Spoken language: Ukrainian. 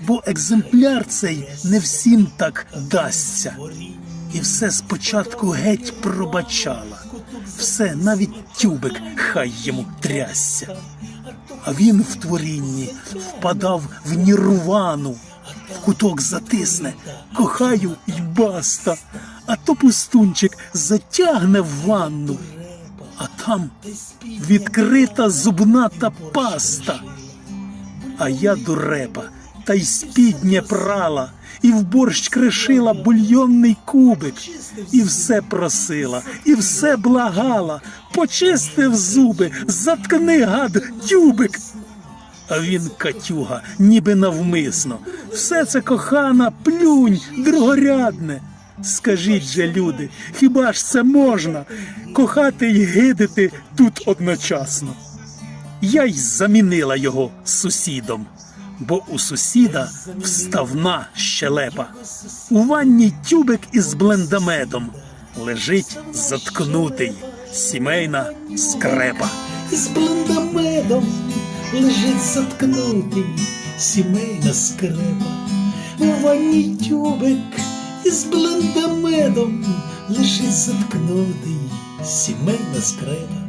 бо екземпляр цей не всім так дасться. І все спочатку геть пробачала. Все, навіть тюбик хай йому трясся. А він в творінні впадав в нірвану, в куток затисне, кохаю й баста, а то пустунчик затягне в ванну, а там відкрита зубната паста. А я дурепа, та й спіднє прала, і в борщ кришила бульйонний кубик, і все просила, і все благала, почистив зуби, заткни гад тюбик. А він катюга, ніби навмисно. Все це кохана, плюнь, другорядне. Скажіть же, люди, хіба ж це можна кохати й гидити тут одночасно? Я й замінила його сусідом, бо у сусіда вставна щелепа. У ванні тюбик із блендамедом лежить заткнутий сімейна скрепа. з блендамедом лежить заткнутий сімейна скрепа. У ванні тюбик із блендамедом лежить заткнутий сімейна скрепа.